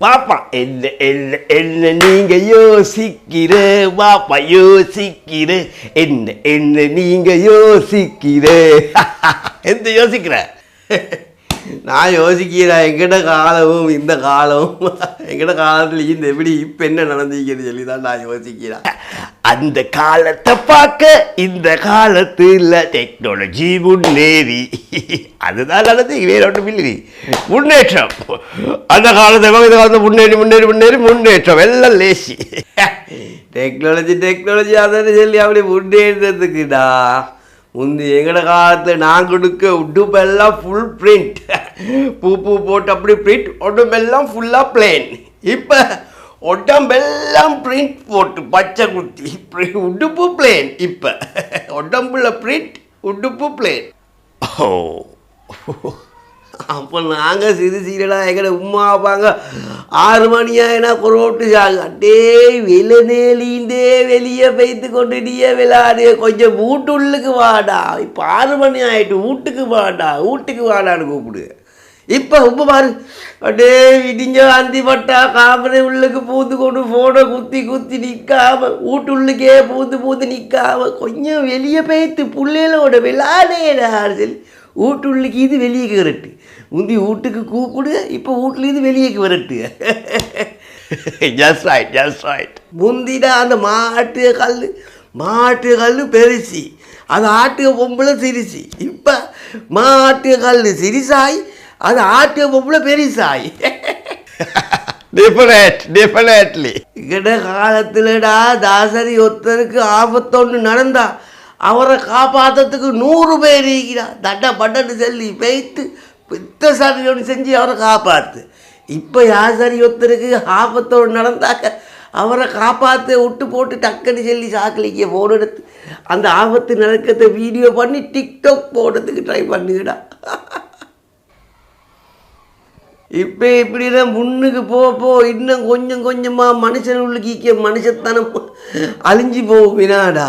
பாப்பா என்ன என்ன என்ன நீங்க யோசிக்கிற? பாப்பா யோசிக்கிற. என்ன என்ன நீங்க யோசிக்கிற? எந்த யோசிக்கிற? நான் யோசிக்கிறேன் எங்கிட்ட காலமும் இந்த காலமும். எங்கிட்ட காலத்துல இந்த எப்படி இப்போ என்ன நடந்துக்கிறது சொல்லி தான் நான் யோசிக்கிறேன். அந்த காலத்தை பார்க்க இந்த காலத்தில் டெக்னாலஜி முன்னேறி. அதுதான் நடந்து வேற ஒன்றும் இல்லை. முன்னேற்றம். அந்த காலத்தை இந்த காலத்தை முன்னேறி முன்னேறி முன்னேறி முன்னேற்றம். எல்லாம் லேசி. டெக்னாலஜி டெக்னாலஜி அதை சொல்லி அப்படி முன்னேறதுக்குடா. முந்தி எங்கட காலத்தில் நான் கொடுக்க உடுப்பெல்லாம் ஃபுல் பிரிண்ட் பூ பூ போட்டு அப்படி பிரிண்ட் உடம்பெல்லாம் ஃபுல்லாக பிளேன் இப்போ உடம்பெல்லாம் பிரிண்ட் போட்டு பச்சை குத்தி உடுப்பு பிளேன் இப்போ உடம்புல பிரிண்ட் உடுப்பு பிளேன் ஓ. அப்போ நாங்கள் சிறு சீரலாக எங்கட உமா அப்பாங்க. ஆறு மணி ஆயினா குரோட்டு சாங்க அட்டே விலநேலிந்தே வெளியே பெய்த்து கொண்டு நீயே விளாடு. கொஞ்சம் வீட்டுள்ளுக்கு வாடா. இப்போ ஆறு மணி ஆயிட்டு வீட்டுக்கு வாடா. வீட்டுக்கு வாடான்னு கூப்பிடு. இப்போ உப்பு பாரு. அட்டே விடிஞ்ச அந்தி பட்டா காமரை உள்ளுக்கு பூந்து கொண்டு ஃபோனை குத்தி குத்தி நிற்காம வீட்டுள்ளுக்கே பூந்து பூந்து நிற்காம கொஞ்சம் வெளியே போய்த்து பிள்ளைகளோட விளாடேடா சொல்லி வீட்டுள்ளுக்கு இது வெளியே வரட்டு முந்தி வீட்டுக்கு கூப்பிடு இப்போ வீட்டுல இது வெளியே வரட்டு ஜஸ்ட் ரைட் ஜஸ்ட் ரைட் முந்திடா அந்த மாட்டு கல் மாட்டு கல் பெருசி. அது ஆட்டு பொம்பளை சிரிசி இப்போ மாட்டு கல் சிரிசாய் அது ஆட்டு பொம்பளை பெரிசாய். காலத்துலடா தாசரி ஒருத்தருக்கு ஆபத்தொன்று நடந்தா அவரை காப்பாற்றத்துக்கு நூறு பேர் இருக்கிறா தட்டை பட்டன்னு சொல்லி வைத்து பித்த சாதி ஒன்று செஞ்சு அவரை காப்பாற்று இப்போ யாசரி ஒருத்தருக்கு ஆபத்தோடு நடந்தாக்க அவரை காப்பாற்ற விட்டு போட்டு டக்குன்னு சொல்லி சாக்கலிக்க ஃபோன் எடுத்து. அந்த ஆபத்து நடக்கிறத வீடியோ பண்ணி டிக்டாக் போடுறதுக்கு ட்ரை பண்ணுங்கடா. இப்போ இப்படிலாம் முன்னுக்கு போக போ இன்னும் கொஞ்சம் கொஞ்சமாக மனுஷன் உள்ள கீக்க மனுஷத்தனம் அழிஞ்சு போகும் வினாடா